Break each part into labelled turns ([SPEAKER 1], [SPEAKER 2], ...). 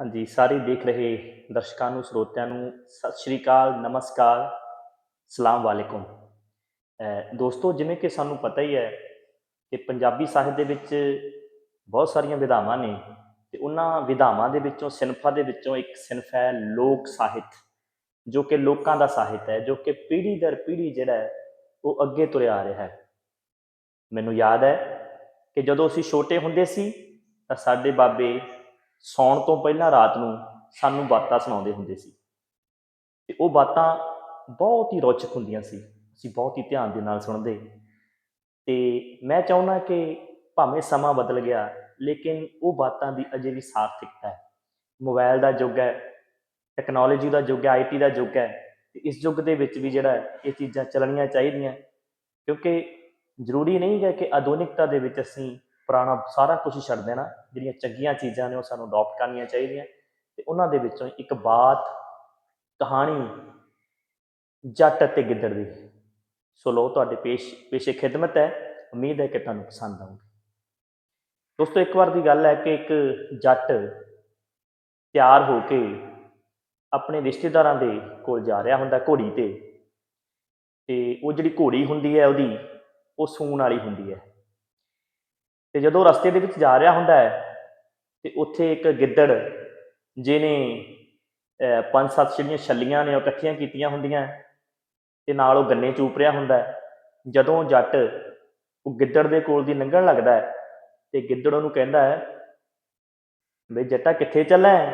[SPEAKER 1] ਹਾਂਜੀ, ਸਾਰੇ ਦੇਖ ਰਹੇ ਦਰਸ਼ਕਾਂ ਨੂੰ, ਸਰੋਤਿਆਂ ਨੂੰ, ਸਤਿ ਸ਼੍ਰੀ ਅਕਾਲ, ਨਮਸਕਾਰ, ਸਲਾਮ ਵਾਲੇਕੁਮ। ਦੋਸਤੋ, ਜਿਵੇਂ ਕਿ ਸਾਨੂੰ ਪਤਾ ਹੀ ਹੈ ਕਿ ਪੰਜਾਬੀ ਸਾਹਿਤ ਦੇ ਵਿੱਚ ਬਹੁਤ ਸਾਰੀਆਂ ਵਿਧਾਵਾਂ ਨੇ ਤੇ ਉਹਨਾਂ ਵਿਧਾਵਾਂ ਦੇ ਵਿੱਚੋਂ, ਸਿਨਫਾਂ ਦੇ ਵਿੱਚੋਂ ਇੱਕ ਸਿਨਫ ਹੈ ਲੋਕ ਸਾਹਿਤ, ਜੋ ਕਿ ਲੋਕਾਂ ਦਾ ਸਾਹਿਤ ਹੈ, ਜੋ ਕਿ ਪੀੜ੍ਹੀ ਦਰ ਪੀੜ੍ਹੀ ਜਿਹੜਾ ਹੈ, ਉਹ ਅੱਗੇ ਤੁਰਿਆ ਆ ਰਿਹਾ ਹੈ। ਮੈਨੂੰ ਯਾਦ ਹੈ ਕਿ ਜਦੋਂ ਅਸੀਂ ਛੋਟੇ ਹੁੰਦੇ ਸੀ, ਤਾਂ ਸਾਡੇ ਬਾਬੇ ਸੌਣ ਤੋਂ ਪਹਿਲਾਂ ਰਾਤ ਨੂੰ ਸਾਨੂੰ ਬਾਤਾਂ ਸੁਣਾਉਂਦੇ ਹੁੰਦੇ ਸੀ। ਤੇ ਉਹ ਬਾਤਾਂ ਬਹੁਤ ਹੀ ਰੌਚਕ ਹੁੰਦੀਆਂ ਸੀ। ਅਸੀਂ ਬਹੁਤ ਹੀ ਧਿਆਨ ਦੇ ਨਾਲ ਸੁਣਦੇ। ਤੇ ਮੈਂ ਚਾਹੁੰਦਾ ਕਿ ਭਾਵੇਂ ਸਮਾਂ ਬਦਲ ਗਿਆ, ਲੇਕਿਨ ਉਹ ਬਾਤਾਂ ਦੀ ਅਜੇ ਵੀ ਸਾਰਥਿਕਤਾ ਹੈ। ਮੋਬਾਈਲ ਦਾ ਯੁੱਗ ਹੈ, ਟੈਕਨੋਲੋਜੀ ਦਾ ਯੁੱਗ ਹੈ ਆਈਟੀ ਦਾ ਯੁੱਗ ਹੈ। ਤੇ ਇਸ ਯੁੱਗ ਦੇ ਵਿੱਚ ਵੀ ਜਿਹੜਾ ਇਹ ਚੀਜ਼ਾਂ ਚੱਲਣੀਆਂ ਚਾਹੀਦੀਆਂ। ਕਿਉਂਕਿ ਜ਼ਰੂਰੀ ਨਹੀਂ ਹੈ ਕਿ ਆਧੁਨਿਕਤਾ ਦੇ ਵਿੱਚ ਅਸੀਂ ਪੁਰਾਣਾ ਸਾਰਾ ਕੁਝ ਛੱਡ ਦੇਣਾ, ਜਿਹੜੀਆਂ ਚੰਗੀਆਂ ਚੀਜ਼ਾਂ ਨੇ ਉਹ ਸਾਨੂੰ ਅਡਾਪਟ ਕਰਨੀਆਂ ਚਾਹੀਦੀਆਂ। ਤੇ ਉਹਨਾਂ ਦੇ ਵਿੱਚੋਂ ਇੱਕ ਬਾਤ, ਕਹਾਣੀ ਜੱਟ ਅਤੇ ਗਿੱਦੜ ਦੀ। ਸੋ ਲੋ ਤੁਹਾਡੇ ਪੇਸ਼, ਪੇਸ਼ੇ ਖਿਦਮਤ ਹੈ। ਉਮੀਦ ਹੈ ਕਿ ਤੁਹਾਨੂੰ ਪਸੰਦ ਆਊਗੀ। ਦੋਸਤੋ, ਇੱਕ ਵਾਰ ਦੀ ਗੱਲ ਹੈ ਕਿ ਇੱਕ ਜੱਟ ਤਿਆਰ ਹੋ ਕੇ ਆਪਣੇ ਰਿਸ਼ਤੇਦਾਰਾਂ ਦੇ ਕੋਲ ਜਾ ਰਿਹਾ ਹੁੰਦਾ ਘੋੜੀ ਤੇ। ਤੇ ਉਹ ਜਿਹੜੀ ਘੋੜੀ ਹੁੰਦੀ ਹੈ, ਉਹਦੀ, ਉਹ ਸੂਣ ਵਾਲੀ ਹੁੰਦੀ ਹੈ। ਤੇ ਜਦੋਂ ਰਸਤੇ ਦੇ ਵਿੱਚ ਜਾ ਰਿਹਾ ਹੁੰਦਾ ਹੈ, ਤੇ ਉੱਥੇ ਇੱਕ ਗਿੱਦੜ, ਜਿਹਨੇ ਪੰਜ ਸੱਤ ਜਿਹੜੀਆਂ ਛੱਲੀਆਂ ਨੇ ਉਹ ਇਕੱਠੀਆਂ ਕੀਤੀਆਂ ਹੁੰਦੀਆਂ ਹੈ, ਤੇ ਨਾਲ ਉਹ ਗੰਨੇ ਚੂਪ ਰਿਹਾ ਹੁੰਦਾ ਜਦੋਂ ਜੱਟ ਉਹ ਗਿੱਦੜ ਦੇ ਕੋਲ ਦੀ ਲੰਘਣ ਲੱਗਦਾ ਹੈ, ਤੇ ਗਿੱਦੜ ਉਹਨੂੰ ਕਹਿੰਦਾ ਹੈ, ਬਈ ਜੱਟਾ ਕਿੱਥੇ ਚੱਲਾ ਹੈ?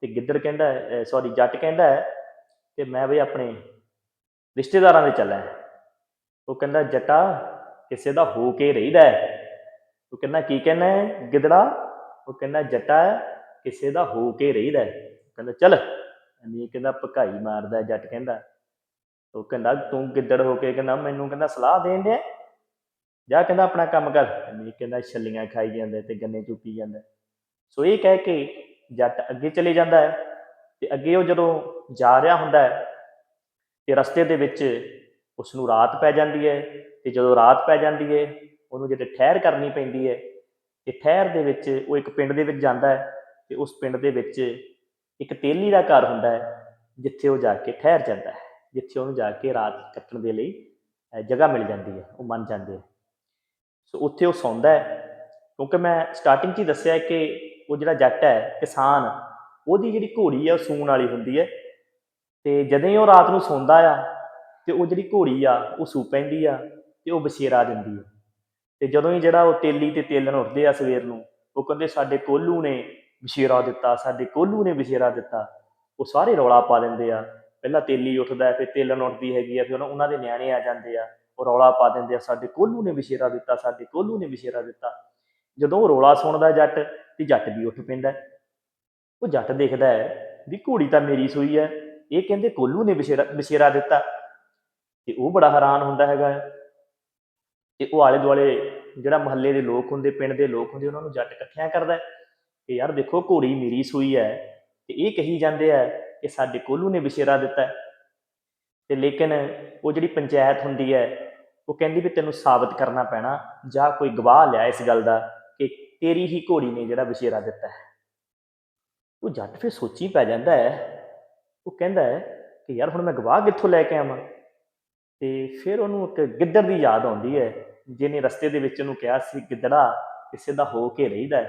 [SPEAKER 1] ਤੇ ਗਿੱਦੜ ਕਹਿੰਦਾ ਸੌਰੀ ਜੱਟ ਕਹਿੰਦਾ ਹੈ ਕਿ ਮੈਂ ਬਈ ਆਪਣੇ ਰਿਸ਼ਤੇਦਾਰਾਂ ਦੇ ਚੱਲਾ ਹੈ। ਉਹ ਕਹਿੰਦਾ, ਜੱਟਾ, ਕਿਸੇ ਦਾ ਹੋ ਕੇ ਰਹੀਦਾ ਹੈ। ਉਹ ਕਹਿੰਦਾ ਕੀ ਕਹਿੰਦਾ ਹੈ? ਗਿੱਦੜਾ? ਉਹ ਕਹਿੰਦਾ, ਜੱਟਾ ਕਿਸੇ ਦਾ ਹੋ ਕੇ ਰਹੀਦਾ ਉਹ ਕਹਿੰਦਾ, ਚੱਲ। ਨਹੀਂ ਕਹਿੰਦਾ, ਭਕਾਈ ਮਾਰਦਾ ਜੱਟ ਕਹਿੰਦਾ। ਉਹ ਕਹਿੰਦਾ, ਤੂੰ ਗਿੱਦੜ ਹੋ ਕੇ ਕਹਿੰਦਾ, ਮੈਨੂੰ ਕਹਿੰਦਾ, ਸਲਾਹ ਦੇਣ ਦੇ ਜਾ ਕਹਿੰਦਾ, ਆਪਣਾ ਕੰਮ ਕਰ। ਨਹੀਂ ਕਹਿੰਦਾ, ਛੱਲੀਆਂ ਖਾਈ ਜਾਂਦਾ ਤੇ ਗੰਨੇ ਚੁੱਪੀ ਜਾਂਦਾ। ਸੋ ਇਹ ਕਹਿ ਕੇ ਜੱਟ ਅੱਗੇ ਚਲੇ ਜਾਂਦਾ ਹੈ ਤੇ ਅੱਗੇ ਉਹ ਜਦੋਂ ਜਾ ਰਿਹਾ ਹੁੰਦਾ ਹੈ ਤੇ ਰਸਤੇ ਦੇ ਵਿੱਚ ਉਸ ਨੂੰ ਰਾਤ ਪੈ ਜਾਂਦੀ ਹੈ ਤੇ ਜਦੋਂ ਰਾਤ ਪੈ ਜਾਂਦੀ ਹੈ ਉਹਨੂੰ ਜਿਹੜੇ ਠਹਿਰ ਕਰਨੀ ਪੈਂਦੀ ਹੈ, ਤੇ ਠਹਿਰ ਦੇ ਵਿੱਚ ਉਹ ਇੱਕ ਪਿੰਡ ਦੇ ਵਿੱਚ ਜਾਂਦਾ ਹੈ, ਤੇ ਉਸ ਪਿੰਡ ਦੇ ਵਿੱਚ ਇੱਕ ਤੇਲੀ ਦਾ ਘਰ ਹੁੰਦਾ ਹੈ, ਜਿੱਥੇ ਉਹ ਜਾ ਕੇ ਠਹਿਰ ਜਾਂਦਾ ਹੈ, ਜਿੱਥੇ ਉਹਨੂੰ ਜਾ ਕੇ ਰਾਤ ਕੱਟਣ ਦੇ ਲਈ ਜਗ੍ਹਾ ਮਿਲ ਜਾਂਦੀ ਹੈ, ਉਹ ਮੰਨ ਜਾਂਦੇ ਆ ਸੋ ਉੱਥੇ ਉਹ ਸੌਂਦਾ ਹੈ, ਕਿਉਂਕਿ ਮੈਂ ਸਟਾਰਟਿੰਗ 'ਚ ਹੀ ਦੱਸਿਆ ਕਿ ਉਹ ਜਿਹੜਾ ਜੱਟ ਹੈ, ਕਿਸਾਨ, ਉਹਦੀ ਜਿਹੜੀ ਘੋੜੀ ਹੈ ਉਹ ਸੂਣ ਵਾਲੀ ਹੁੰਦੀ ਹੈ, ਤੇ ਜਦੋਂ ਹੀ ਉਹ ਰਾਤ ਨੂੰ ਸੌਂਦਾ ਆ, ਤੇ ਉਹ ਜਿਹੜੀ ਘੋੜੀ ਆ, ਉਹ ਸੂ ਪੈਂਦੀ ਆ, ਤੇ ਉਹ ਬਸ਼ੇਰਾ ਦਿੰਦੀ ਆ ਤੇ ਜਦੋਂ ਹੀ ਜਿਹੜਾ ਉਹ ਤੇਲੀ ਤੇ ਤੇਲਣ ਉੱਠਦੇ ਆ ਸਵੇਰ ਨੂੰ ਉਹ ਕਹਿੰਦੇ ਸਾਡੇ ਕੋਲੂ ਨੇ ਬਸ਼ੇਰਾ ਦਿੱਤਾ ਸਾਡੇ ਕੋਲੂ ਨੇ ਬਸ਼ੇਰਾ ਦਿੱਤਾ। ਉਹ ਸਾਰੇ ਰੌਲਾ ਪਾ ਦਿੰਦੇ ਆ। ਪਹਿਲਾਂ ਤੇਲੀ ਉੱਠਦਾ ਹੈ, ਫਿਰ ਤੇਲਣ ਉੱਠਦੀ ਹੈਗੀ ਆ ਫਿਰ ਉਹਨਾਂ- ਦੇ ਨਿਆਣੇ ਆ ਜਾਂਦੇ ਆ। ਉਹ ਰੌਲਾ ਪਾ ਦਿੰਦੇ ਆ ਸਾਡੇ ਕੋਲੂ ਨੇ ਬਸ਼ੇਰਾ ਦਿੱਤਾ ਸਾਡੇ ਕੋਲੂ ਨੇ ਬਸ਼ੇਰਾ ਦਿੱਤਾ। ਜਦੋਂ ਉਹ ਰੌਲਾ ਸੁਣਦਾ ਜੱਟ ਤੇ ਜੱਟ ਵੀ ਉੱਠ ਪੈਂਦਾ ਉਹ ਜੱਟ ਦੇਖਦਾ ਹੈ ਵੀ ਘੋੜੀ ਤਾਂ ਮੇਰੀ ਸੂਈ ਹੈ ਇਹ ਕਹਿੰਦੇ ਕੋਲੂ ਨੇ ਬਸ਼ੇਰਾ ਬਸ਼ੇਰਾ ਦਿੱਤਾ। ਤੇ ਉਹ ਬੜਾ ਹੈਰਾਨ ਹੁੰਦਾ ਹੈਗਾ ਤੇ ਉਹ ਆਲੇ ਦੁਆਲੇ ਜਿਹੜਾ ਮਹੱਲੇ ਦੇ ਲੋਕ ਹੁੰਦੇ, ਪਿੰਡ ਦੇ ਲੋਕ ਹੁੰਦੇ, ਉਹਨਾਂ ਨੂੰ ਜੱਟ ਇਕੱਠਿਆਂ ਕਰਦਾ ਕਿ ਯਾਰ ਦੇਖੋ ਘੋੜੀ ਮੇਰੀ ਸੂਈ ਹੈ ਤੇ ਇਹ ਕਹੀ ਜਾਂਦੇ ਆ ਕਿ ਸਾਡੇ ਕੋਲੂ ਨੇ ਬਸ਼ੇਰਾ ਦਿੱਤਾ ਹੈ। ਤੇ ਲੇਕਿਨ ਉਹ ਜਿਹੜੀ ਪੰਚਾਇਤ ਹੁੰਦੀ ਹੈ, ਉਹ ਕਹਿੰਦੀ ਵੀ ਤੈਨੂੰ ਸਾਬਤ ਕਰਨਾ ਪੈਣਾ, ਜਾਂ ਕੋਈ ਗਵਾਹ ਲਿਆ ਇਸ ਗੱਲ ਦਾ ਕਿ ਤੇਰੀ ਹੀ ਘੋੜੀ ਨੇ ਜਿਹੜਾ ਬਸ਼ੇਰਾ ਦਿੱਤਾ ਹੈ ਉਹ ਜੱਟ ਫਿਰ ਸੋਚੀ ਪੈ ਜਾਂਦਾ ਹੈ, ਉਹ ਕਹਿੰਦਾ ਹੈ ਕਿ ਯਾਰ ਹੁਣ ਮੈਂ ਗਵਾਹ ਕਿੱਥੋਂ ਲੈ ਕੇ ਆਵਾਂ ਤੇ ਫਿਰ ਉਹਨੂੰ ਇੱਕ ਗਿੱਦੜ ਦੀ ਯਾਦ ਆਉਂਦੀ ਹੈ, ਜਿਹਨੇ ਰਸਤੇ ਦੇ ਵਿੱਚ ਉਹਨੂੰ ਕਿਹਾ ਸੀ, ਗਿੱਦੜਾ ਕਿਸੇ ਦਾ ਹੋ ਕੇ ਰਹੀਦਾ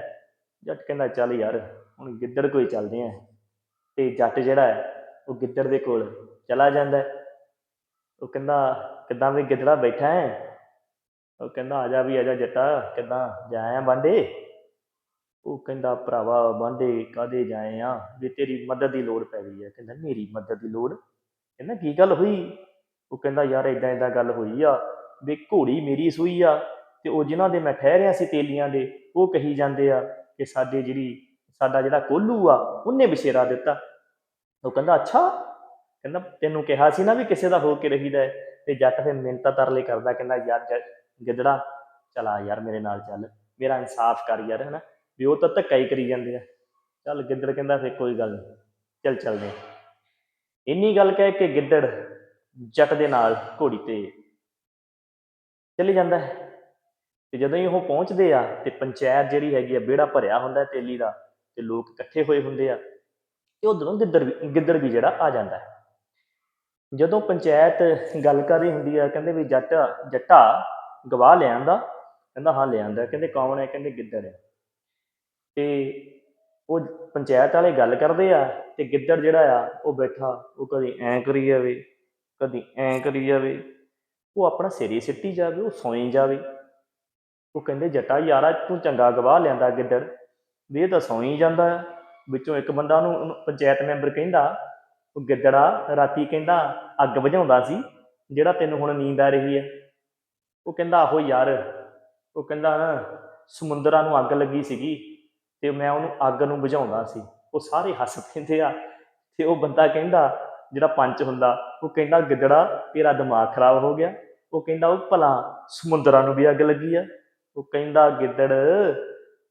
[SPEAKER 1] ਜੱਟ ਕਹਿੰਦਾ, ਚੱਲ ਯਾਰ, ਹੁਣ ਗਿੱਦੜ ਕੋਈ ਚੱਲਦੇ ਆ ਤੇ ਜੱਟ ਜਿਹੜਾ ਹੈ, ਉਹ ਗਿੱਦੜ ਦੇ ਕੋਲ ਚਲਾ ਜਾਂਦਾ ਉਹ ਕਹਿੰਦਾ, ਕਿੱਦਾਂ ਵੀ ਗਿੱਦੜਾ ਬੈਠਾ ਹੈ? ਉਹ ਕਹਿੰਦਾ, ਆ ਜਾ ਵੀ, ਆ ਜਾ ਜੱਟਾ, ਕਿੱਦਾਂ ਜਾਇਆ ਬਾਂਡੇ ਉਹ ਕਹਿੰਦਾ, ਭਰਾਵਾ ਬਾਂਡੇ ਕਾਦੇ ਜਾਏ ਆ? ਵੀ ਤੇਰੀ ਮਦਦ ਦੀ ਲੋੜ ਪੈ ਗਈ ਹੈ। ਕਹਿੰਦਾ, ਮੇਰੀ ਮਦਦ ਦੀ ਲੋੜ? ਕਹਿੰਦਾ, ਕੀ ਗੱਲ ਹੋਈ? ਉਹ ਕਹਿੰਦਾ, ਯਾਰ ਇਦਾਂ ਇਦਾਂ ਗੱਲ ਹੋਈ ਆ ਵੀ ਘੋੜੀ ਮੇਰੀ ਸੂਈ ਆ ਤੇ ਉਹ ਜਿਨ੍ਹਾਂ ਦੇ ਮੈਂ ਠਹਿਰਿਆ ਸੀ ਤੇਲੀਆਂ ਦੇ, ਉਹ ਕਹੀ ਜਾਂਦੇ ਆ ਕਿ ਸਾਡੇ ਜਿਹੜੀ, ਸਾਡਾ ਜਿਹੜਾ ਕੋਲੂ ਆ, ਉਹਨੇ ਬਸ਼ੇਰਾ ਦਿੱਤਾ। ਉਹ ਕਹਿੰਦਾ, ਅੱਛਾ। ਕਹਿੰਦਾ, ਤੈਨੂੰ ਕਿਹਾ ਸੀ ਨਾ ਵੀ ਕਿਸੇ ਦਾ ਹੋ ਕੇ ਰਹੀਦਾ ਹੈ। ਤੇ ਜੱਟ ਫਿਰ ਮਿੰਤਾ ਤਰਲੇ ਕਰਦਾ, ਕਹਿੰਦਾ, ਯਾਰ, ਜ- ਗਿੱਦੜਾ, ਚਲਾ ਯਾਰ ਮੇਰੇ ਨਾਲ ਚੱਲ, ਮੇਰਾ ਇਨਸਾਫ ਕਰ ਯਾਰ, ਹਨਾ? ਵੀ ਉਹ ਤਾਂ ਧੱਕਾ ਹੀ ਕਰੀ ਜਾਂਦੇ ਆ। ਚੱਲ ਗਿੱਦੜ ਕਹਿੰਦਾ, ਫਿਰ ਕੋਈ ਗੱਲ ਨਹੀਂ ਚੱਲ ਚੱਲਦੇ ਇੰਨੀ ਗੱਲ ਕਹਿ ਕੇ ਗਿੱਦੜ ਜੱਟ ਦੇ ਨਾਲ ਘੋੜੀ ਤੇ ਚਲੇ ਜਾਂਦਾ ਹੈ। ਤੇ ਜਦੋਂ ਹੀ ਉਹ ਪਹੁੰਚਦੇ ਆ ਤੇ ਪੰਚਾਇਤ ਜਿਹੜੀ ਹੈਗੀ ਆ, ਵਿਹੜਾ ਭਰਿਆ ਹੁੰਦਾ ਤੇਲੀ ਦਾ ਤੇ ਲੋਕ ਇਕੱਠੇ ਹੋਏ ਹੁੰਦੇ ਆ, ਤੇ ਉਧਰੋਂ ਗਿੱਦੜ ਵੀ ਗਿੱਦੜ ਵੀ ਜਿਹੜਾ ਆ ਜਾਂਦਾ ਹੈ। ਜਦੋਂ ਪੰਚਾਇਤ ਗੱਲ ਕਰ ਰਹੀ ਹੁੰਦੀ ਆ, ਕਹਿੰਦੇ ਵੀ ਜੱਟ, ਜੱਟਾ ਗਵਾਹ ਲਿਆਂਦਾ, ਕਹਿੰਦਾ ਹਾਂ ਲਿਆਂਦਾ, ਕਹਿੰਦੇ ਕੌਣ ਹੈ? ਕਹਿੰਦੇ ਗਿੱਦੜ ਹੈ। ਤੇ ਉਹ ਪੰਚਾਇਤ ਵਾਲੇ ਗੱਲ ਕਰਦੇ ਆ ਤੇ ਗਿੱਦੜ ਜਿਹੜਾ ਆ, ਉਹ ਬੈਠਾ, ਉਹ ਕਦੀ ਐਂ ਕਰੀ ਜਾਵੇ ਕਦੀ ਐਂ ਕਰੀ ਜਾਵੇ, ਉਹ ਆਪਣਾ ਸਿਰੇ ਸਿੱਟੀ ਜਾਵੇ, ਉਹ ਸੌਂ ਜਾਵੇ। ਉਹ ਕਹਿੰਦੇ, ਜੱਟਾ ਯਾਰਾ, ਤੂੰ ਚੰਗਾ ਗਵਾਹ ਲਿਆਂਦਾ ਗਿੱਦੜ। ਵੀ ਇਹ ਤਾਂ ਸੌਂ ਹੀ ਜਾਂਦਾ, ਵਿੱਚੋਂ ਇੱਕ ਬੰਦਾ ਉਹਨੂੰ ਪੰਚਾਇਤ ਮੈਂਬਰ ਕਹਿੰਦਾ, ਉਹ ਗਿੱਦੜਾ ਰਾਤੀ ਕਹਿੰਦਾ, ਅੱਗ ਵਜਾਉਂਦਾ ਸੀ, ਜਿਹੜਾ ਤੈਨੂੰ ਹੁਣ ਨੀਂਦ ਆ ਰਹੀ ਹੈ। ਉਹ ਕਹਿੰਦਾ, ਆਹੋ ਯਾਰ। ਉਹ ਕਹਿੰਦਾ, ਸਮੁੰਦਰਾਂ ਨੂੰ ਅੱਗ ਲੱਗੀ ਸੀਗੀ ਤੇ ਮੈਂ ਉਹਨੂੰ ਅੱਗ ਨੂੰ ਬੁਝਾਉਂਦਾ ਸੀ। ਉਹ ਸਾਰੇ ਹੱਸ ਪੈਂਦੇ ਆ ਤੇ ਉਹ ਬੰਦਾ ਕਹਿੰਦਾ ਜਿਹੜਾ ਪੰਚ ਹੁੰਦਾ, ਉਹ ਕਹਿੰਦਾ ਗਿੱਦੜਾ ਤੇਰਾ ਦਿਮਾਗ ਖਰਾਬ ਹੋ ਗਿਆ। ਉਹ ਕਹਿੰਦਾ ਉਹ ਭਲਾ ਸਮੁੰਦਰਾਂ ਨੂੰ ਵੀ ਅੱਗ ਲੱਗੀ ਆ। ਉਹ ਕਹਿੰਦਾ ਗਿੱਦੜ,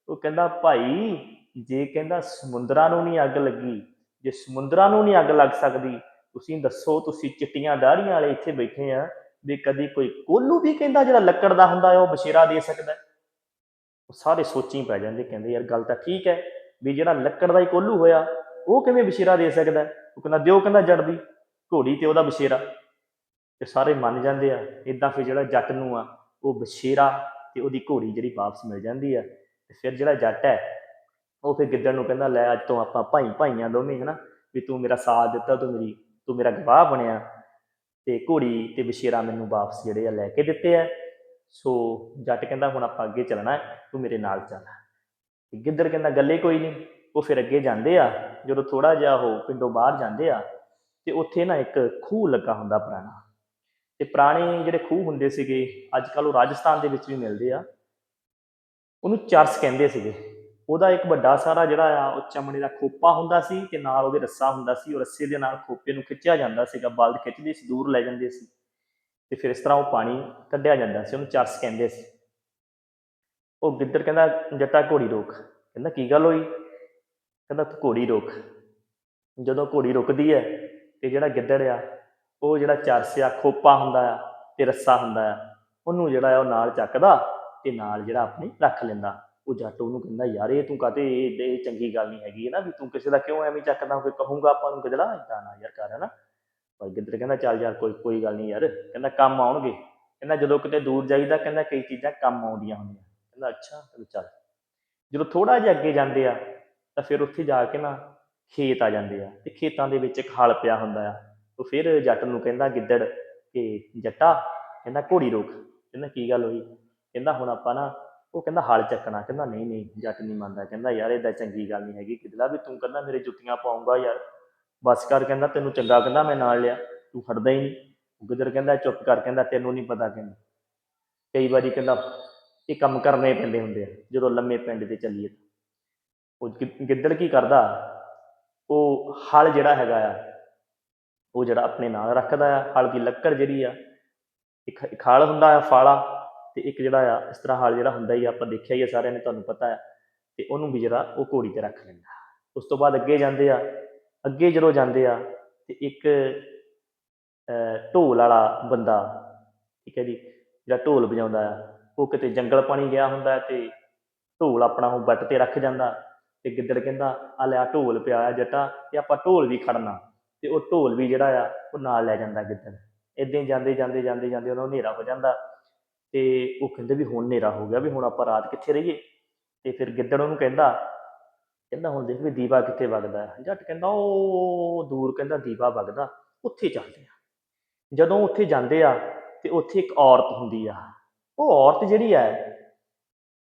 [SPEAKER 1] ਉਹ ਕਹਿੰਦਾ ਭਾਈ ਜੇ ਕਹਿੰਦਾ ਸਮੁੰਦਰਾਂ ਨੂੰ ਨਹੀਂ ਅੱਗ ਲੱਗੀ, ਜੇ ਸਮੁੰਦਰਾਂ ਨੂੰ ਨਹੀਂ ਅੱਗ ਲੱਗ ਸਕਦੀ, ਤੁਸੀਂ ਦੱਸੋ ਤੁਸੀਂ ਚਿੱਟੀਆਂ ਦਾੜੀਆਂ ਵਾਲੇ ਇੱਥੇ ਬੈਠੇ ਆ ਵੀ ਕਦੀ ਕੋਈ ਕੋਲੂ ਵੀ ਕਹਿੰਦਾ ਜਿਹੜਾ ਲੱਕੜ ਦਾ ਹੁੰਦਾ ਉਹ ਬਸ਼ੇਰਾ ਦੇ ਸਕਦਾ ਉਹ ਸਾਰੇ ਸੋਚੀ ਪੈ ਜਾਂਦੇ, ਕਹਿੰਦੇ ਯਾਰ ਗੱਲ ਤਾਂ ਠੀਕ ਹੈ ਵੀ ਜਿਹੜਾ ਲੱਕੜ ਦਾ ਹੀ ਕੋਲੂ ਹੋਇਆ ਉਹ ਕਿਵੇਂ ਬਸ਼ੇਰਾ ਦੇ ਸਕਦਾ ਉਹ ਕਹਿੰਦਾ, ਦਿਓ ਕਹਿੰਦਾ ਜੜ ਦੀ, ਘੋੜੀ ਤੇ ਉਹਦਾ ਬਸ਼ੇਰਾ। ਤੇ ਸਾਰੇ ਮੰਨ ਜਾਂਦੇ ਆ ਇਦਾਂ ਫਿਰ ਜਿਹੜਾ ਜੱਟ ਨੂੰ ਆ, ਉਹ ਬਸ਼ੇਰਾ ਤੇ ਉਹਦੀ ਘੋੜੀ ਜਿਹੜੀ ਵਾਪਸ ਮਿਲ ਜਾਂਦੀ ਆ। ਤੇ ਫਿਰ ਜਿਹੜਾ ਜੱਟ ਹੈ, ਉਹ ਫਿਰ ਗਿੱਦੜ ਨੂੰ ਕਹਿੰਦਾ, ਲੈ ਅੱਜ ਤੋਂ ਆਪਾਂ ਭਾਈ ਭਾਈਆਂ ਦੋਵੇਂ, ਹਨਾ, ਵੀ ਤੂੰ ਮੇਰਾ ਸਾਥ ਦਿੱਤਾ, ਤੂੰ ਮੇਰੀ, ਤੂੰ ਮੇਰਾ ਗਵਾਹ ਬਣਿਆ। ਤੇ ਘੋੜੀ ਤੇ ਬਸ਼ੇਰਾ ਮੈਨੂੰ ਵਾਪਸ ਜਿਹੜੇ ਆ ਲੈ ਕੇ ਦਿੱਤੇ ਆ। ਸੋ ਜੱਟ ਕਹਿੰਦਾ, ਹੁਣ ਆਪਾਂ ਅੱਗੇ ਚੱਲਣਾ ਤੂੰ ਮੇਰੇ ਨਾਲ ਚੱਲ। ਤੇ ਗਿੱਦੜ ਕਹਿੰਦਾ, ਗੱਲੇ ਕੋਈ ਨਹੀਂ। ਉਹ ਫਿਰ ਅੱਗੇ ਜਾਂਦੇ ਆ, ਜਦੋਂ ਥੋੜਾ ਜਿਹਾ ਉਹ ਪਿੰਡੋਂ ਬਾਹਰ ਜਾਂਦੇ ਆ, ਤੇ ਉੱਥੇ ਨਾ ਇੱਕ ਖੂਹ ਲੱਗਾ ਹੁੰਦਾ ਪੁਰਾਣਾ। ਤੇ ਪੁਰਾਣੇ ਜਿਹੜੇ ਖੂਹ ਹੁੰਦੇ ਸੀਗੇ ਅੱਜ ਕੱਲ ਉਹ ਰਾਜਸਥਾਨ ਦੇ ਵਿੱਚ ਵੀ ਮਿਲਦੇ ਆ। ਉਹਨੂੰ ਚਰਸ ਕਹਿੰਦੇ ਸੀਗੇ। ਉਹਦਾ ਇੱਕ ਵੱਡਾ ਸਾਰਾ ਜਿਹੜਾ ਆ, ਉਹ ਚਮੜੇ ਦਾ ਖੋਪਾ ਹੁੰਦਾ ਸੀ ਤੇ ਨਾਲ ਉਹਦੇ ਰੱਸਾ ਹੁੰਦਾ ਸੀ। ਉਹ ਰੱਸੇ ਦੇ ਨਾਲ ਖੋਪੇ ਨੂੰ ਖਿੱਚਿਆ ਜਾਂਦਾ ਸੀਗਾ, ਬਲਦ ਖਿੱਚਦੇ ਸੀ, ਦੂਰ ਲੈ ਜਾਂਦੇ ਸੀ। ਤੇ ਫਿਰ ਇਸ ਤਰ੍ਹਾਂ ਉਹ ਪਾਣੀ ਕੱਢਿਆ ਜਾਂਦਾ ਸੀ, ਉਹਨੂੰ ਚਰਸ ਕਹਿੰਦੇ ਸੀ। ਉਹ ਗਿੱਦੜ ਕਹਿੰਦਾ, ਜੱਟਾ ਘੋੜੀ ਰੋਕ। ਕਹਿੰਦਾ, ਕੀ ਗੱਲ ਹੋਈ? ਕਹਿੰਦਾ, ਤੂੰ ਘੋੜੀ ਰੋਕ ਜਦੋਂ ਘੋੜੀ ਰੁਕਦੀ ਹੈ ਤੇ ਜਿਹੜਾ ਗਿੱਦੜ ਆ, ਉਹ ਜਿਹੜਾ ਚਰਸ ਆ, ਖੋਪਾ ਹੁੰਦਾ ਆ ਤੇ ਰੱਸਾ ਹੁੰਦਾ ਆ, ਉਹਨੂੰ ਜਿਹੜਾ ਆ ਉਹ ਨਾਲ ਚੱਕਦਾ ਤੇ ਨਾਲ ਜਿਹੜਾ ਆਪਣੀ ਰੱਖ ਲੈਂਦਾ। ਉਹ ਜੱਟ ਉਹਨੂੰ ਕਹਿੰਦਾ, ਯਾਰ, ਇਹ ਤੂੰ ਕਾਤੇ ਇਹ ਇਹ ਚੰਗੀ ਗੱਲ ਨਹੀਂ ਹੈਗੀ ਹੈ ਨਾ ਵੀ ਤੂੰ ਕਿਸੇ ਦਾ ਕਿਉਂ ਐਵੇਂ ਚੱਕਦਾ? ਕੋਈ ਕਹੂੰਗਾ ਆਪਾਂ ਨੂੰ ਗਿੱਦੜਾ ਏਦਾਂ ਨਾ ਯਾਰ ਕਰ, ਹਨਾ? ਪਰ ਗਿੱਦੜ ਕਹਿੰਦਾ, ਚੱਲ ਯਾਰ, ਕੋਈ ਕੋਈ ਗੱਲ ਨਹੀਂ ਯਾਰ। ਕਹਿੰਦਾ, ਕੰਮ ਆਉਣਗੇ। ਕਹਿੰਦਾ, ਜਦੋਂ ਕਿਤੇ ਦੂਰ ਜਾਈਦਾ, ਕਹਿੰਦਾ, ਕਈ ਚੀਜ਼ਾਂ ਕੰਮ ਆਉਂਦੀਆਂ ਹੁੰਦੀਆਂ। ਕਹਿੰਦਾ, ਅੱਛਾ, ਚਲੋ ਚੱਲ। ਜਦੋਂ ਥੋੜਾ ਜਿਹਾ ਅੱਗੇ ਜਾਂਦੇ ਆ ਤਾਂ ਫਿਰ ਉੱਥੇ ਜਾ ਕੇ ਨਾ ਖੇਤ ਆ ਜਾਂਦੇ ਆ ਤੇ ਖੇਤਾਂ ਦੇ ਵਿੱਚ ਇੱਕ ਹਲ ਪਿਆ ਹੁੰਦਾ ਆ। ਉਹ ਫਿਰ ਜੱਟ ਨੂੰ ਕਹਿੰਦਾ ਗਿੱਦੜ ਕਿ ਜੱਟਾ, ਕਹਿੰਦਾ ਘੋੜੀ ਰੋਕ। ਕਹਿੰਦਾ ਕੀ ਗੱਲ ਹੋਈ? ਕਹਿੰਦਾ ਹੁਣ ਆਪਾਂ ਨਾ, ਉਹ ਕਹਿੰਦਾ ਹਲ ਚੱਕਣਾ। ਕਹਿੰਦਾ ਨਹੀਂ ਨਹੀਂ, ਜੱਟ ਨਹੀਂ ਮੰਨਦਾ। ਕਹਿੰਦਾ ਯਾਰ ਇਹਦਾ ਚੰਗੀ ਗੱਲ ਨਹੀਂ ਹੈਗੀ। ਕਿਦਲਾ ਵੀ ਤੂੰ ਕਹਿੰਦਾ ਮੇਰੇ ਜੁੱਤੀਆਂ ਪਾਉਂਗਾ ਯਾਰ। ਬਸ ਕਰ ਕਹਿੰਦਾ ਤੈਨੂੰ ਚੰਗਾ ਕਹਿੰਦਾ ਮੈਂ ਨਾਲ ਲਿਆ। ਤੂੰ ਹਟਦਾ ਹੀ ਨਹੀਂ। ਉਹ ਗਿੱਦੜ ਕਹਿੰਦਾ ਚੁੱਪ ਕਰ ਕਹਿੰਦਾ ਤੈਨੂੰ ਨਹੀਂ ਪਤਾ ਕਹਿੰਦਾ। ਕਈ ਵਾਰੀ ਕਹਿੰਦਾ ਇਹ ਕੰਮ ਕਰਨੇ ਪੈਂਦੇ ਹੁੰਦੇ ਆ, ਜਦੋਂ ਲੰਮੇ ਪਿੰਡ ਤੇ ਚੱਲੀਏ ਉਹ ਗਿ- ਗਿੱਦੜ ਕੀ ਕਰਦਾ? ਉਹ ਹਲ ਜਿਹੜਾ ਹੈਗਾ ਆ ਉਹ ਜਿਹੜਾ ਆਪਣੇ ਨਾਲ ਰੱਖਦਾ ਆ। ਹਲ ਦੀ ਲੱਕੜ ਜਿਹੜੀ ਆ ਇੱਕ ਇੱਕ ਹੁੰਦਾ ਆ ਫਾਲਾ ਤੇ ਇੱਕ ਜਿਹੜਾ ਆ ਇਸ ਤਰ੍ਹਾਂ ਹਲ ਜਿਹੜਾ ਹੁੰਦਾ ਹੀ ਆ, ਆਪਾਂ ਦੇਖਿਆ ਹੀ ਆ ਸਾਰਿਆਂ ਨੇ ਤੁਹਾਨੂੰ ਪਤਾ ਹੈ ਤੇ ਉਹਨੂੰ ਵੀ ਜਿਹੜਾ ਉਹ ਘੋੜੀ ਤੇ ਰੱਖ ਲੈਂਦਾ। ਉਸ ਤੋਂ ਬਾਅਦ ਅੱਗੇ ਜਾਂਦੇ ਆ ਅੱਗੇ ਜਦੋਂ ਜਾਂਦੇ ਆ ਤੇ ਇੱਕ ਢੋਲ ਵਾਲਾ ਬੰਦਾ ਠੀਕ ਹੈ ਜੀ ਜਿਹੜਾ ਢੋਲ ਵਜਾਉਂਦਾ ਆ ਉਹ ਕਿਤੇ ਜੰਗਲ ਪਾਣੀ ਗਿਆ ਹੁੰਦਾ ਹੈ ਤੇ ਢੋਲ ਆਪਣਾ ਉਹ ਬੱਟ ਤੇ ਰੱਖ ਜਾਂਦਾ। ਤੇ ਗਿੱਦੜ ਕਹਿੰਦਾ, ਆ ਲੈ ਆ ਢੋਲ ਪਿਆ ਆ ਜੱਟਾ, ਤੇ ਆਪਾਂ ਢੋਲ ਵੀ ਖੜਨਾ। ਤੇ ਉਹ ਢੋਲ ਵੀ ਜਿਹੜਾ ਆ, ਉਹ ਨਾਲ ਲੈ ਜਾਂਦਾ ਗਿੱਦੜ। ਇਦਾਂ ਹੀ ਜਾਂਦੇ ਜਾਂਦੇ ਜਾਂਦੇ ਜਾਂਦੇ ਉਹਨਾਂ ਨੂੰ ਹਨੇਰਾ ਹੋ ਜਾਂਦਾ। ਤੇ ਉਹ ਕਹਿੰਦੇ ਵੀ ਹੁਣ ਹਨੇਰਾ ਹੋ ਗਿਆ ਵੀ ਹੁਣ ਆਪਾਂ ਰਾਤ ਕਿੱਥੇ ਰਹੀਏ? ਤੇ ਫਿਰ ਗਿੱਦੜ ਉਹਨੂੰ ਕਹਿੰਦਾ ਕਹਿੰਦਾ ਹੁਣ ਦੇਖ ਵੀ ਦੀਵਾ ਕਿੱਥੇ ਵਗਦਾ ਜੱਟ ਕਹਿੰਦਾ, ਉਹ ਦੂਰ ਕਹਿੰਦਾ ਦੀਵਾ ਵਗਦਾ, ਉੱਥੇ ਚੱਲਦੇ ਆ। ਜਦੋਂ ਉੱਥੇ ਜਾਂਦੇ ਆ, ਤੇ ਉੱਥੇ ਇੱਕ ਔਰਤ ਹੁੰਦੀ ਆ। ਉਹ ਔਰਤ ਜਿਹੜੀ ਹੈ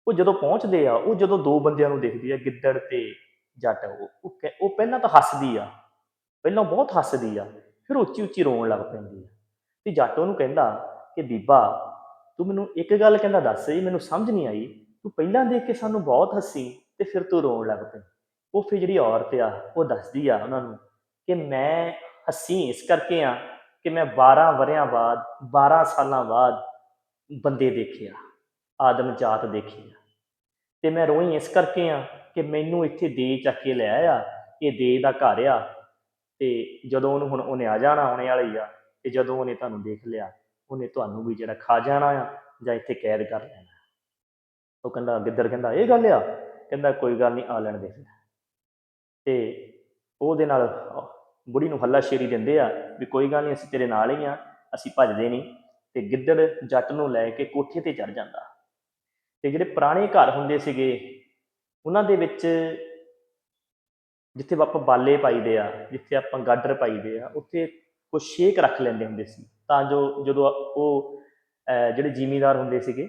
[SPEAKER 1] ਉਹ ਜਦੋਂ ਪਹੁੰਚਦੇ ਆ, ਉਹ ਜਦੋਂ ਦੋ ਬੰਦਿਆਂ ਨੂੰ ਦੇਖਦੀ ਆ, ਗਿੱਦੜ ਤੇ ਜੱਟ, ਉਹ ਉਹ ਉਹ ਪਹਿਲਾਂ ਤਾਂ ਹੱਸਦੀ ਆ, ਪਹਿਲਾਂ ਬਹੁਤ ਹੱਸਦੀ ਆ, ਫਿਰ ਉੱਚੀ ਉੱਚੀ ਰੋਣ ਲੱਗ ਪੈਂਦੀ ਆ। ਤੇ ਜੱਟ ਉਹਨੂੰ ਕਹਿੰਦਾ ਕਿ ਬੀਬਾ, ਤੂੰ ਮੈਨੂੰ ਇੱਕ ਗੱਲ ਕਹਿੰਦਾ ਦੱਸ ਜੀ ਮੈਨੂੰ ਸਮਝ ਨਹੀਂ ਆਈ, ਤੂੰ ਪਹਿਲਾਂ ਦੇਖ ਕੇ ਸਾਨੂੰ ਬਹੁਤ ਹੱਸੀ ਤੇ ਫਿਰ ਤੂੰ ਰੋਣ ਲੱਗ ਪਈ। ਉਹ ਫਿਰ ਜਿਹੜੀ ਔਰਤ ਆ, ਉਹ ਦੱਸਦੀ ਆ ਉਹਨਾਂ ਨੂੰ ਕਿ ਮੈਂ ਹੱਸੀ ਇਸ ਕਰਕੇ ਆ ਕਿ ਮੈਂ 12 ਵਰਿਆਂ ਬਾਅਦ 12 ਸਾਲਾਂ ਬਾਅਦ ਬੰਦੇ ਦੇਖਿਆ। ਆਦਮ ਜਾਤ ਦੇਖੀ ਆ। ਤੇ ਮੈਂ ਰੋਈ ਇਸ ਕਰਕੇ ਆ ਕਿ ਮੈਨੂੰ ਇੱਥੇ ਦੇ ਚੱਕ ਕੇ ਲੈ ਆ ਇਹ ਦੇ ਦਾ ਘਰ ਆ। ਤੇ ਜਦੋਂ ਉਹਨੂੰ ਹੁਣ ਉਹਨੇ ਆ ਜਾਣਾ, ਆਉਣੇ ਵਾਲੀ ਆ, ਤੇ ਜਦੋਂ ਉਹਨੇ ਤੁਹਾਨੂੰ ਦੇਖ ਲਿਆ, ਉਹਨੇ ਤੁਹਾਨੂੰ ਵੀ ਜਿਹੜਾ ਖਾ ਜਾਣਾ ਆ, ਜਾਂ ਇੱਥੇ ਕੈਦ ਕਰ ਲੈਣਾ। ਉਹ ਕਹਿੰਦਾ, ਗਿੱਦੜ ਕਹਿੰਦਾ, ਇਹ ਗੱਲ ਆ? ਕਹਿੰਦਾ, ਕੋਈ ਗੱਲ ਨਹੀਂ, ਆ ਲੈਣ ਦੇ। ਫਿਰ ਤੇ ਉਹਦੇ ਨਾਲ ਬੁੜੀ ਨੂੰ ਹੱਲਾਸ਼ੇਰੀ ਦਿੰਦੇ ਆ ਵੀ ਕੋਈ ਗੱਲ ਨਹੀਂ, ਅਸੀਂ ਤੇਰੇ ਨਾਲ ਹੀ ਆ, ਅਸੀਂ ਭੱਜਦੇ ਨਹੀਂ। ਤੇ ਗਿੱਦੜ ਜੱਟ ਨੂੰ ਲੈ ਕੇ ਕੋਠੇ ਤੇ ਚੜ ਜਾਂਦਾ। ਤੇ ਜਿਹੜੇ ਪੁਰਾਣੇ ਘਰ ਹੁੰਦੇ ਸੀਗੇ, ਉਹਨਾਂ ਦੇ ਵਿੱਚ ਜਿੱਥੇ ਆਪਾਂ ਬਾਲੇ ਪਾਈਦੇ ਆ, ਜਿੱਥੇ ਆਪਾਂ ਗਾਡਰ ਪਾਈਦੇ ਆ, ਉੱਥੇ ਕੁਝ ਸ਼ੇਕ ਰੱਖ ਲੈਂਦੇ ਹੁੰਦੇ ਸੀ। ਤਾਂ ਜੋ ਜਦੋਂ ਉਹ ਜਿਹੜੇ ਜ਼ਿਮੀਂਦਾਰ ਹੁੰਦੇ ਸੀਗੇ,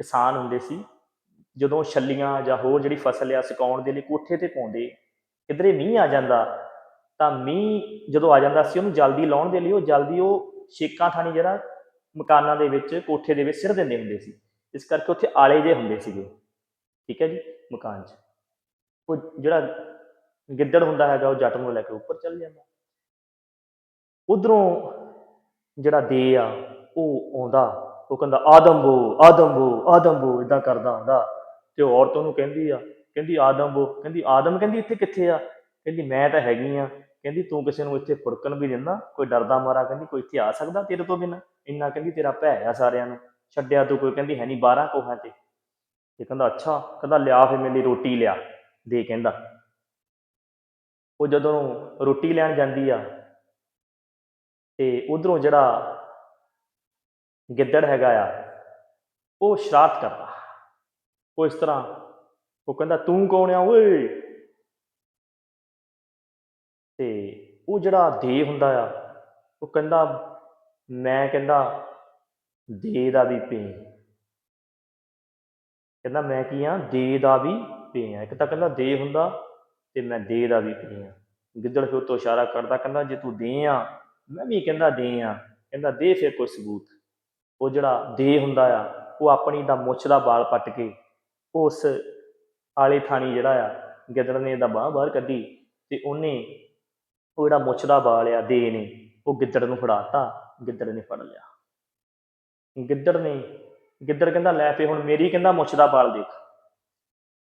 [SPEAKER 1] ਕਿਸਾਨ ਹੁੰਦੇ ਸੀ, ਜਦੋਂ ਛੱਲੀਆਂ ਜਾਂ ਹੋਰ ਜਿਹੜੀ ਫਸਲ ਆ ਸੁਕਾਉਣ ਦੇ ਲਈ ਕੋਠੇ ਤੇ ਪਾਉਂਦੇ, ਕਿਧਰੇ ਮੀਂਹ ਆ ਜਾਂਦਾ, ਤਾਂ ਮੀਂਹ ਜਦੋਂ ਆ ਜਾਂਦਾ ਸੀ, ਉਹਨੂੰ ਜਲਦੀ ਲਾਉਣ ਦੇ ਲਈ ਉਹ ਜਲਦੀ ਉਹ ਛੇਕਾਂ ਥਾਣੀ ਜਿਹੜਾ ਮਕਾਨਾਂ ਦੇ ਵਿੱਚ, ਕੋਠੇ ਦੇ ਵਿੱਚ ਸਿਰ ਦਿੰਦੇ ਹੁੰਦੇ ਸੀ। ਇਸ ਕਰਕੇ ਉੱਥੇ ਆਲੇ ਜੇ ਹੁੰਦੇ ਸੀਗੇ। ਠੀਕ ਹੈ ਜੀ, ਮਕਾਨ 'ਚ। ਉਹ ਜਿਹੜਾ ਗਿੱਦੜ ਹੁੰਦਾ ਹੈਗਾ, ਉਹ ਜੱਟ ਨੂੰ ਲੈ ਕੇ ਉੱਪਰ ਚੱਲ ਜਾਂਦਾ। ਉਧਰੋਂ ਜਿਹੜਾ ਦੇ ਆ, ਉਹ ਆਉਂਦਾ। ਉਹ ਕਹਿੰਦਾ, ਆਦਮਬੋ ਆਦਮਬੋ ਆਦਮਬੋ ਇਦਾਂ ਕਰਦਾ ਹੁੰਦਾ। ਤੇ ਉਹ ਔਰਤ ਉਹਨੂੰ ਕਹਿੰਦੀ ਆ, ਕਹਿੰਦੀ, ਆਦਮਬੋ, ਕਹਿੰਦੀ, ਆਦਮ ਕਹਿੰਦੀ ਇੱਥੇ ਕਿੱਥੇ ਆ? ਕਹਿੰਦੀ, ਮੈਂ ਤਾਂ ਹੈਗੀ ਆ। ਕਹਿੰਦੀ, ਤੂੰ ਕਿਸੇ ਨੂੰ ਇੱਥੇ ਫੁੜਕਣ ਵੀ ਦਿੰਦਾ, ਕੋਈ ਡਰਦਾ ਮਾਰਾ ਕਹਿੰਦੀ, ਕੋਈ ਇੱਥੇ ਆ ਸਕਦਾ ਤੇਰੇ ਤੋਂ ਬਿਨਾਂ? ਇੰਨਾ ਕਹਿੰਦੀ, ਤੇਰਾ ਭੈ ਆ ਸਾਰਿਆਂ ਨੂੰ। ਛੱਡਿਆ ਤੂੰ ਕੋਈ, ਕਹਿੰਦੀ ਹੈ ਨਹੀਂ 12 ਕੋਹਾਂ ਤੇ ਤੇ ਕਹਿੰਦਾ, ਅੱਛਾ, ਕਹਿੰਦਾ, ਲਿਆ ਫੇ ਮੇਰੇ ਲਈ ਰੋਟੀ ਲਿਆ, ਦੇ ਕਹਿੰਦਾ। ਉਹ ਜਦੋਂ ਰੋਟੀ ਲੈਣ ਜਾਂਦੀ ਆ, ਤੇ ਉਧਰੋਂ ਜਿਹੜਾ ਗਿੱਦੜ ਹੈਗਾ ਆ, ਉਹ ਸ਼ਰਾਰਤ ਕਰਦਾ। ਉਹ ਇਸ ਤਰ੍ਹਾਂ, ਉਹ ਕਹਿੰਦਾ, ਤੂੰ ਕੌਣ ਆ, ਓਏ? ਤੇ ਉਹ ਜਿਹੜਾ ਦੇ ਹੁੰਦਾ ਆ, ਉਹ ਕਹਿੰਦਾ, ਮੈਂ ਕਹਿੰਦਾ ਦੇ ਦਾ ਵੀ ਪੇ। ਕਹਿੰਦਾ ਮੈਂ ਕੀ ਆ? ਦੇ ਦਾ ਵੀ ਪੇ ਆ। ਇੱਕ ਤਾਂ ਕਹਿੰਦਾ ਦੇ ਹੁੰਦਾ ਤੇ ਮੈਂ ਦੇ ਦਾ ਵੀ ਪੇ ਆ। ਗਿੱਦੜ ਫਿਰ ਤੋਂ ਇਸ਼ਾਰਾ ਕਰਦਾ ਕਹਿੰਦਾ, ਜੇ ਤੂੰ ਦੇ ਆ, ਮੈਂ ਵੀ ਕਹਿੰਦਾ ਦੇ ਆ। ਕਹਿੰਦਾ, ਦੇ ਫਿਰ ਕੋਈ ਸਬੂਤ। ਉਹ ਜਿਹੜਾ ਦੇ ਹੁੰਦਾ ਆ, ਉਹ ਆਪਣੀ ਦਾ ਮੁੱਛ ਦਾ ਵਾਲ ਪੱਟ ਕੇ ਉਸ ਆਲੇ ਥਾਣੀ ਜਿਹੜਾ ਆ, ਗਿੱਦੜ ਨੇ ਦਾ ਬਾਹ ਬਾਹਰ ਕੱਢੀ ਤੇ ਉਹਨੇ ਉਹ ਜਿਹੜਾ ਮੁੱਛ ਦਾ ਵਾਲ ਆ, ਦੇ ਨੇ, ਉਹ ਗਿੱਦੜ ਨੂੰ ਫੜਾਤਾ, ਗਿੱਦੜ ਨੇ ਫੜ ਲਿਆ। ਗਿੱਦੜ ਨੇ, ਗਿੱਦੜ ਕਹਿੰਦਾ, ਲੈ ਫੇ ਹੁਣ ਮੇਰੀ ਕਹਿੰਦਾ ਮੁੱਛ ਦਾ ਵਾਲ ਦੇਖ।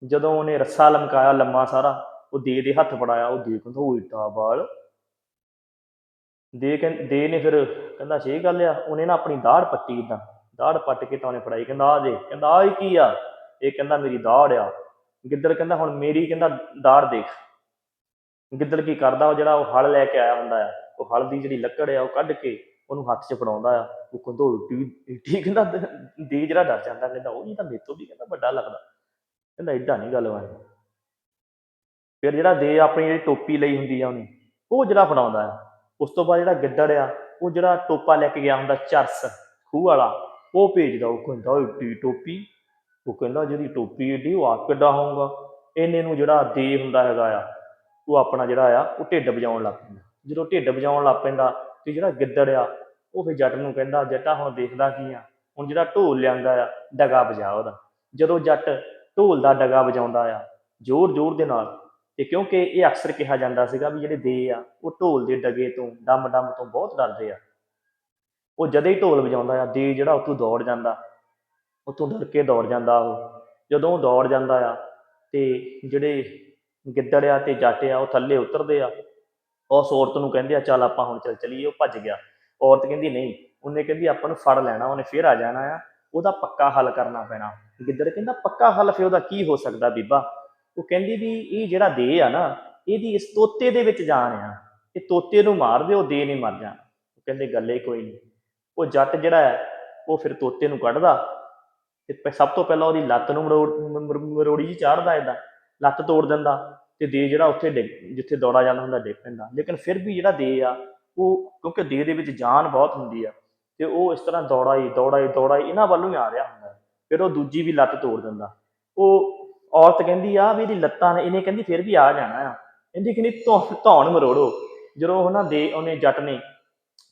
[SPEAKER 1] ਜਦੋਂ ਉਹਨੇ ਰੱਸਾ ਲਮਕਾਇਆ ਲੰਮਾ ਸਾਰਾ, ਉਹ ਦੇ ਦੇ ਹੱਥ ਫੜਾਇਆ, ਉਹ ਦੇ ਕਹਿੰਦਾ ਉਹ ਏਡਾ ਵਾਲ ਦੇ ਕਹਿੰ- ਦੇ ਨੇ ਫਿਰ ਕਹਿੰਦਾ, ਛੇ ਗੱਲ ਆ। ਉਹਨੇ ਨਾ ਆਪਣੀ ਦਾੜ ਪੱਟੀ ਇਦਾਂ ਦਾੜ ਪੱਟ ਕੇ ਤਾਂ ਉਹਨੇ ਫੜਾਈ, ਕਹਿੰਦਾ ਆ ਦੇ ਕਹਿੰਦਾ ਆ ਇਹ ਕੀ ਆ? ਇਹ ਕਹਿੰਦਾ, ਮੇਰੀ ਦਾੜ ਆ। ਗਿੱਦੜ ਕਹਿੰਦਾ, ਹੁਣ ਮੇਰੀ ਕਹਿੰਦਾ ਦਾੜ ਦੇਖ। ਗਿੱਦੜ ਕੀ ਕਰਦਾ ਉਹ ਜਿਹੜਾ ਉਹ ਹਲ ਲੈ ਕੇ ਆਇਆ ਹੁੰਦਾ ਆ, ਉਹ ਹਲ ਦੀ ਜਿਹੜੀ ਲੱਕੜ ਆ, ਉਹ ਕੱਢ ਕੇ ਉਹਨੂੰ ਹੱਥ 'ਚ ਫੜਾਉਂਦਾ ਆ, ਉਹ ਕਹਿੰਦਾ ਟੀ ਟੀ ਕਹਿੰਦਾ ਦੇ ਜਿਹੜਾ ਡਰ ਜਾਂਦਾ, ਕਹਿੰਦਾ ਉਹ ਨਹੀਂ ਤਾਂ ਮੇਰੇ ਤੋਂ ਵੀ ਕਹਿੰਦਾ ਵੱਡਾ ਲੱਗਦਾ। ਕਹਿੰਦਾ ਏਦਾਂ ਨਹੀਂ ਗੱਲ ਬਾਣੀ। ਫਿਰ ਜਿਹੜਾ ਦੇ ਆਪਣੀ ਜਿਹੜੀ ਟੋਪੀ ਲਈ ਹੁੰਦੀ ਆ ਉਹਨੇ, ਉਹ ਜਿਹੜਾ ਫੜਾਉਂਦਾ ਆ। ਉਸ ਤੋਂ ਬਾਅਦ ਜਿਹੜਾ ਗਿੱਦੜ ਆ, ਉਹ ਜਿਹੜਾ ਟੋਪਾ ਲੈ ਕੇ ਗਿਆ ਹੁੰਦਾ ਚਰਸ, ਖੂਹ ਵਾਲਾ, ਉਹ ਭੇਜਦਾ, ਉਹ ਕਹਿੰਦਾ ਉਹ ਏਡੀ ਟੋਪੀ, ਉਹ ਕਹਿੰਦਾ ਜਿਹਦੀ ਟੋਪੀ ਏਡੀ, ਉਹ ਆਪ ਕਿੱਡਾ ਹੋਊਗਾ। ਇਹਨੇ ਨੂੰ ਜਿਹੜਾ ਦੇ ਹੁੰਦਾ ਹੈਗਾ ਆ, ਉਹ ਆਪਣਾ ਜਿਹੜਾ ਆ, ਉਹ ਢਿੱਡ ਵਜਾਉਣ ਲੱਗ ਪੈਂਦਾ। ਜਦੋਂ ਢਿੱਡ ਵਜਾਉਣ ਲੱਗ ਪੈਂਦਾ ਤੇ ਜਿਹੜਾ ਗਿੱਦੜ ਆ, ਉਹ ਫਿਰ ਜੱਟ ਨੂੰ ਕਹਿੰਦਾ, ਜੱਟਾ ਹੁਣ ਦੇਖਦਾ ਕੀ ਆ? ਹੁਣ ਜਿਹੜਾ ਢੋਲ ਲਿਆਂਦਾ ਆ, ਡਗਾ ਵਜਾ ਉਹਦਾ। ਜਦੋਂ ਜੱਟ ਢੋਲ ਦਾ ਡਗਾ ਵਜਾਉਂਦਾ ਆ ਜ਼ੋਰ ਜ਼ੋਰ ਦੇ ਨਾਲ, ਤੇ ਕਿਉਂਕਿ ਇਹ ਅਕਸਰ ਕਿਹਾ ਜਾਂਦਾ ਸੀਗਾ ਵੀ ਜਿਹੜੇ ਦੇ ਆ, ਉਹ ਢੋਲ ਦੇ ਡਗੇ ਤੋਂ ਡੰਮ ਡੰਮ ਤੋਂ ਬਹੁਤ ਡਰਦੇ ਆ। ਉਹ ਜਦੇ ਹੀ ਢੋਲ ਵਜਾਉਂਦਾ ਆ, ਦੇ ਜਿਹੜਾ ਉੱਥੋਂ ਦੌੜ ਜਾਂਦਾ, ਉੱਥੋਂ ਡਰ ਕੇ ਦੌੜ ਜਾਂਦਾ ਉਹ। ਜਦੋਂ ਦੌੜ ਜਾਂਦਾ ਆ, ਤੇ ਜਿਹੜੇ ਗਿੱਦੜ ਆ ਤੇ ਜੱਟ ਆ, ਉਹ ਥੱਲੇ ਉਤਰਦੇ ਆ ਉਸ ਔਰਤ ਨੂੰ ਕਹਿੰਦੇ ਆ, ਚੱਲ ਆਪਾਂ ਹੁਣ ਚੱਲ ਚਲੀਏ, ਉਹ ਭੱਜ ਗਿਆ। ਔਰਤ ਕਹਿੰਦੀ, ਨਹੀਂ। ਉਹਨੇ ਕਹਿੰਦੀ, ਆਪਾਂ ਨੂੰ ਫੜ ਲੈਣਾ, ਉਹਨੇ ਫੇਰ ਆ ਜਾਣਾ ਆ। ਉਹਦਾ ਪੱਕਾ ਹੱਲ ਕਰਨਾ ਪੈਣਾ। ਗਿੱਦੜ ਕਹਿੰਦਾ, ਪੱਕਾ ਹੱਲ ਫੇਰ ਉਹਦਾ ਕੀ ਹੋ ਸਕਦਾ ਬੀਬਾ? ਉਹ ਕਹਿੰਦੀ ਵੀ ਇਹ ਜਿਹੜਾ ਦੇ ਆ ਨਾ, ਇਹਦੀ ਇਸ ਤੋਤੇ ਦੇ ਵਿੱਚ ਜਾਨ ਆ। ਇਹ ਤੋਤੇ ਨੂੰ ਮਾਰ ਦਿਓ ਦੇ ਨਹੀਂ ਮਰ ਜਾਣਾ। ਉਹ ਕਹਿੰਦੇ, ਗੱਲੇ ਕੋਈ ਨਹੀਂ। ਉਹ ਜੱਟ ਜਿਹੜਾ ਹੈ, ਉਹ ਫਿਰ ਤੋਤੇ ਨੂੰ ਕੱਢਦਾ ਤੇ ਸਭ ਤੋਂ ਪਹਿਲਾਂ ਉਹਦੀ ਲੱਤ ਨੂੰ ਮਰੋੜ ਮਰੋੜੀ ਜੀ ਚਾੜਦਾ ਏਦਾਂ। ਲੱਤ ਤੋੜ ਦਿੰਦਾ। ਤੇ ਦੇ ਜਿਹੜਾ ਉੱਥੇ ਡਿੱਗ, ਜਿੱਥੇ ਦੌੜਾ ਜਾਂਦਾ ਹੁੰਦਾ ਡਿੱਗ ਪੈਂਦਾ। ਲੇਕਿਨ ਫਿਰ ਵੀ ਜਿਹੜਾ ਦੇ ਆ, ਉਹ ਕਿਉਂਕਿ ਦੇ ਦੇ ਵਿੱਚ ਜਾਨ ਬਹੁਤ ਹੁੰਦੀ ਆ, ਤੇ ਉਹ ਇਸ ਤਰ੍ਹਾਂ ਦੌੜਾਈ ਦੌੜਾਈ ਦੌੜਾਈ ਇਹਨਾਂ ਵੱਲੋਂ ਹੀ ਆ ਰਿਹਾ ਹੁੰਦਾ। ਫਿਰ ਉਹ ਦੂਜੀ ਵੀ ਲੱਤ ਤੋੜ ਦਿੰਦਾ। ਉਹ ਔਰਤ ਕਹਿੰਦੀ ਆ ਵੀ ਇਹਦੀ ਲੱਤਾਂ ਨੇ, ਇਹਨੇ ਕਹਿੰਦੀ ਫਿਰ ਵੀ ਆ ਜਾਣਾ ਆ। ਕਹਿੰਦੀ ਕਹਿੰਦੀ ਨਹੀਂ, ਧੌਣ ਮਰੋੜੋ। ਜਦੋਂ ਉਹਨਾਂ ਦੇ, ਉਹਨੇ ਜੱਟ ਨੇ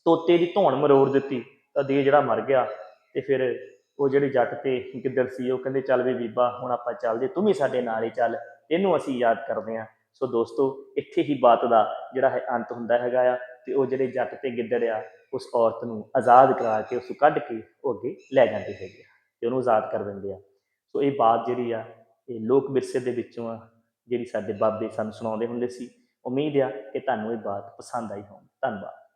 [SPEAKER 1] ਤੋਤੇ ਦੀ ਧੌਣ ਮਰੋੜ ਦਿੱਤੀ, ਤਾਂ ਦੇ ਜਿਹੜਾ ਮਰ ਗਿਆ। ਤੇ ਫਿਰ ਉਹ ਜਿਹੜੇ ਜੱਟ ਤੇ ਗਿੱਦੜ ਸੀ, ਉਹ ਕਹਿੰਦੇ, ਚੱਲ ਵੀ ਬੀਬਾ, ਹੁਣ ਆਪਾਂ ਚੱਲਦੇ, ਤੂੰ ਵੀ ਸਾਡੇ ਨਾਲ ਹੀ ਚੱਲ। ਇਹਨੂੰ ਅਸੀਂ ਯਾਦ ਕਰਦੇ ਹਾਂ। ਸੋ ਦੋਸਤੋ, ਇੱਥੇ ਹੀ ਬਾਤ ਦਾ ਜਿਹੜਾ ਹੈ ਅੰਤ ਹੁੰਦਾ ਹੈਗਾ ਆ ਤੇ ਉਹ ਜਿਹੜੇ ਜੱਟ ਤੇ ਗਿੱਦੜ ਆ, ਉਸ ਔਰਤ ਨੂੰ ਆਜ਼ਾਦ ਕਰਾ ਕੇ ਉਸ ਨੂੰ ਕੱਢ ਕੇ ਉਹ ਅੱਗੇ ਲੈ ਜਾਂਦੇ ਹੈਗੇ ਆ ਤੇ ਉਹਨੂੰ ਆਜ਼ਾਦ ਕਰ ਦਿੰਦੇ ਆ। ਸੋ ਇਹ ਬਾਤ ਜਿਹੜੀ ਆ, ਇਹ ਲੋਕ ਵਿਰਸੇ ਦੇ ਵਿੱਚੋਂ ਆ, ਜਿਹੜੀ ਸਾਡੇ ਬਾਬੇ ਸਾਨੂੰ ਸੁਣਾਉਂਦੇ ਹੁੰਦੇ ਸੀ, ਉਮੀਦ ਆ ਕਿ ਤੁਹਾਨੂੰ ਇਹ ਬਾਤ ਪਸੰਦ ਆਈ ਹੋਵੇ ਧੰਨਵਾਦ।